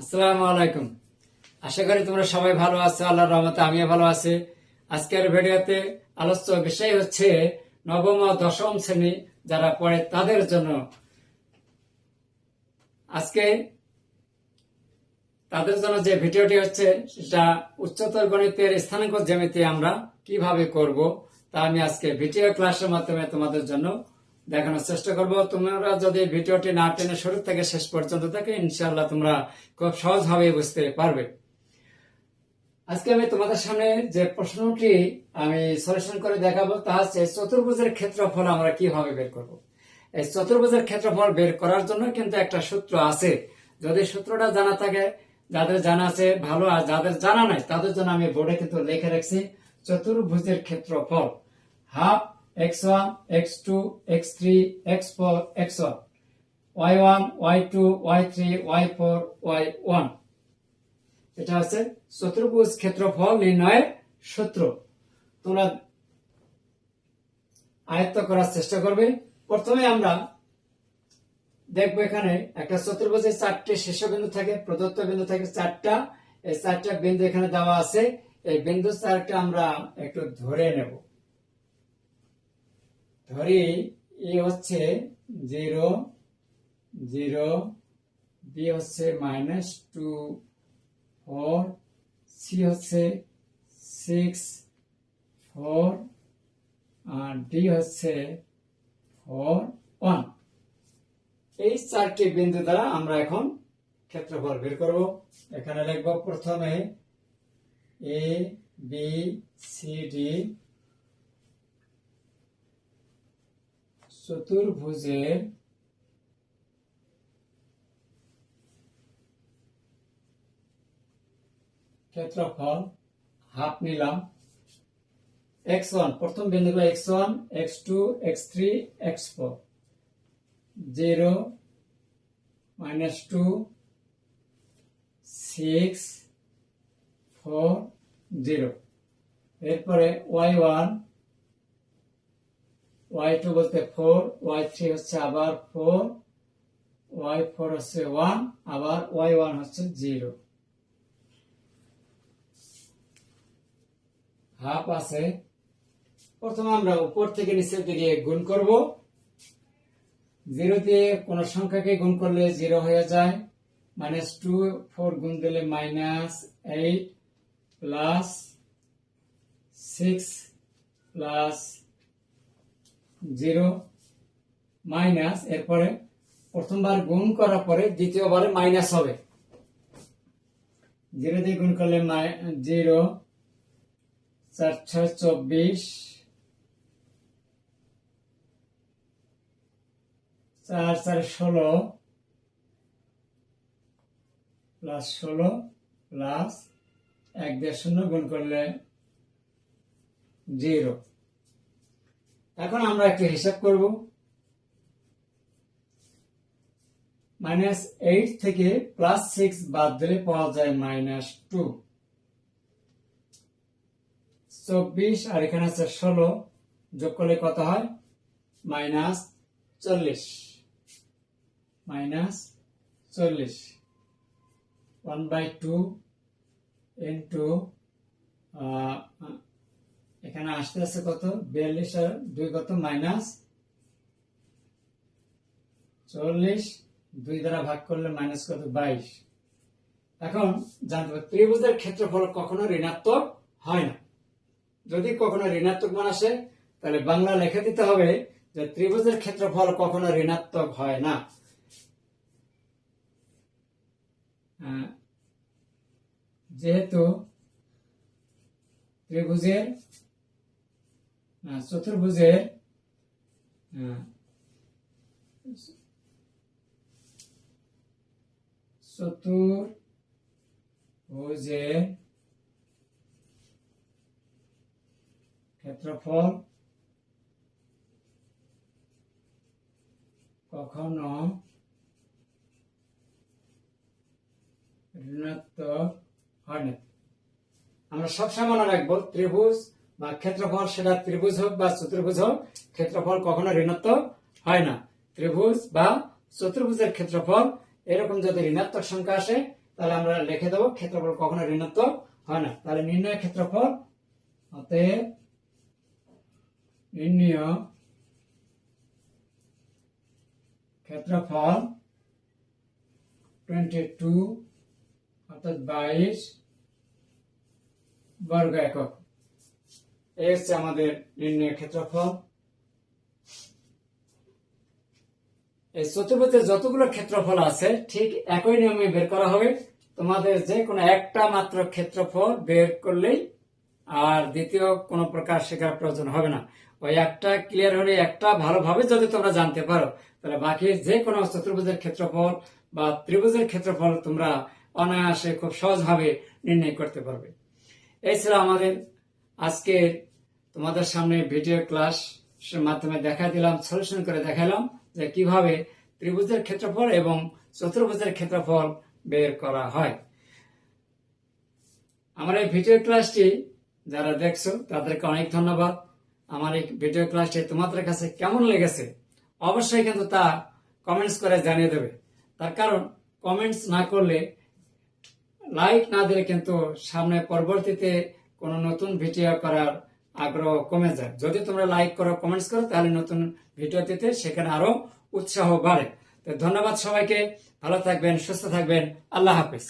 আসসালামু আলাইকুম। আশা করি তোমরা সবাই ভালো আছো, আল্লাহর রহমতে আমিও ভালো আছি। আজকের ভিডিওতে আলোচ্য বিষয় হচ্ছে নবম ও দশম শ্রেণি যারা পড়ে তাদের জন্য। আজকে তাদের জন্য যে ভিডিওটি হচ্ছে, সেটা উচ্চতর গণিতের স্থানাঙ্ক জ্যামিতি আমরা কীভাবে করব, তা আমি আজকে ভিডিও ক্লাসের মাধ্যমে তোমাদের জন্য দেখানোর চেষ্টা করব। তোমরা যদি ভিডিওটি না টেনে শুরু থেকে শেষ পর্যন্ত থাকে ইনশাআল্লাহ তোমরা খুব সহজভাবে বুঝতে পারবে। আজকে আমি তোমাদের সামনে যে প্রশ্নটি আমি সলিউশন করে দেখাবো, তা হচ্ছে চতুর্ভুজের ক্ষেত্রফল আমরা কীভাবে বের করব। এই চতুর্ভুজের ক্ষেত্রফল বের করার জন্য কিন্তু একটা সূত্র আছে। যদি সূত্রটা জানা থাকে, যাদের জানা আছে, ভালো, আর যাদের জানা নাই, তাদের জন্য আমি বোর্ডে কিন্তু লিখে রাখছি, চতুর্ভুজের ক্ষেত্রফল, half x one x two x three x four x one y one y two y three y four y one এটা হচ্ছে চতুর্ভুজ ক্ষেত্রফল নির্ণয়ের সূত্র। তোমরা আয়ত্ত করার চেষ্টা করবে। প্রথমে আমরা দেখব এখানে একটা চতুর্ভুজে চারটে শীর্ষবিন্দু থাকে প্রদত্ত বিন্দু থাকে চারটা। এই চারটা বিন্দু এখানে দেওয়া আছে। এই বিন্দু চারটা আমরা একটু ধরে নেব। ধরি এ হচ্ছে জিরো জিরো, বি হচ্ছে মাইনাস টু, ফোর, সি হচ্ছে সিক্স, ফোর, আর ডি হচ্ছে ফোর, ওয়ান। এই চারটি বিন্দু দ্বারা আমরা এখন ক্ষেত্রফল বের করব। এখানে লিখব প্রথমে এ, বি, সি, ডি চতুর্ভুজের ক্ষেত্রফল হাফ নিলাম। এক্স ওয়ান, প্রথম বিন্দুগুলো x one, x two, x three, x four. Zero, minus two, six, four, zero. এরপরে ওয়াই ওয়ান ওয়াই টু বলতে ফোর ওয়াই থ্রি হচ্ছে আবার ফোর ওয়াই ফোর হচ্ছে ওয়ান আবার ওয়াই ওয়ান হচ্ছে জিরো হাফ আছে। প্রথমে আমরা উপর থেকে নিচের দিকে গুণ করব। জিরো দিয়ে কোন সংখ্যাকে গুণ করলে জিরো হয়ে যায়। মাইনাস টু ফোর গুণ দিলে minus eight plus six plus zero minus, এরপরে প্রথমবার গুণ করার পরে দ্বিতীয়বারে মাইনাস হবে। জিরো দিয়ে গুণ করলে জিরো, চার, ছয়, চব্বিশ, চার চার, ষোলো, প্লাস ষোলো, প্লাস এক, দেড়, শূন্য গুণ করলে জিরো। এখন আমরা একটু হিসাব করব। মাইনাস এইট থেকে প্লাস সিক্স বাদ দিলে পাওয়া যায় মাইনাস টু চব্বিশ আর এখানে আছে ষোলো, যোগ করলে কত হয়? মাইনাস চল্লিশ। মাইনাস চল্লিশ ওয়ান বাই টু ইন্টু এখানে আসতে আসতে কত? বিয়াল্লিশ আর দুই কত? মাইনাস চল্লিশ। দুই দ্বারা ভাগ করলে মাইনাস কত? বাইশ। এখন জানতে হবে, ত্রিভুজের ক্ষেত্রফল কখনো ঋণাত্মক হয় না। যদি কখনো ঋণাত্মক মান আসে, তাহলে বাংলা লেখা দিতে হবে যে ত্রিভুজের ক্ষেত্রফল কখনো ঋণাত্মক হয় না। যেহেতু ত্রিভুজের চতুর্ভুজের চতুর্ভুজের ক্ষেত্রফল কখনো ঋণাত্মক হয় না আমরা সবসময় মনে রাখব ত্রিভুজ বা ক্ষেত্রফল সেটা ত্রিভুজ হোক বা চতুর্ভুজ হোক, ক্ষেত্রফল কখনো ঋণাত্মক হয় না। ত্রিভুজ বা চতুর্ভুজের ক্ষেত্রফল এরকম যদি ঋণাত্মক সংখ্যা আসে, তাহলে আমরা লিখে দেবো ক্ষেত্রফল কখনো ঋণাত্মক হয় না। তাহলে নির্ণয় ক্ষেত্রফল নির্ণয় ক্ষেত্রফল টোয়েন্টি টু অর্থাৎ বাইশ বর্গ একক। এই আমাদের নির্ণয় ক্ষেত্রফল। এই চতুর্ভুজের যতগুলো ক্ষেত্রফল আছে, ঠিক একই নিয়মে বের করা হবে। তোমাদের যে কোনো একটা মাত্র ক্ষেত্রফল বের করলেই আর দ্বিতীয় কোনো প্রকার শেখার প্রয়োজন হবে না। ওই একটা ক্লিয়ার হলে একটা ভালোভাবে যদি তোমরা জানতে পারো, তাহলে বাকি যে কোনো চতুর্ভুজের ক্ষেত্রফল বা ত্রিভুজের ক্ষেত্রফল তোমরা অনায়াসে খুব সহজভাবে নির্ণয় করতে পারবে। এই ছিল আমাদের আজকে তোমাদের সামনে ভিডিও ক্লাস মাধ্যমে দেখা দিলাম সলিউশন করে দেখালাম যে কীভাবে ত্রিভুজের ক্ষেত্রফল এবং চতুর্ভুজের ক্ষেত্রফল বের করা হয়। আমার এই ভিডিও ক্লাসটি যারা দেখছ, তাদেরকে অনেক ধন্যবাদ। আমার এই ভিডিও ক্লাসটি তোমাদের কাছে কেমন লেগেছে, অবশ্যই কিন্তু তা কমেন্টস করে জানিয়ে দেবে। তার কারণ কমেন্টস না করলে লাইক না দিলে কিন্তু সামনে পরবর্তীতে কোনো নতুন ভিডিও করার আগ্রহ কমে যায়। যদি তোমরা লাইক করো কমেন্টস করো, তাহলে নতুন ভিডিও দিতে সেখানে আরও উৎসাহ বাড়ে। তো ধন্যবাদ সবাইকে। ভালো থাকবেন, সুস্থ থাকবেন। আল্লাহ হাফিজ।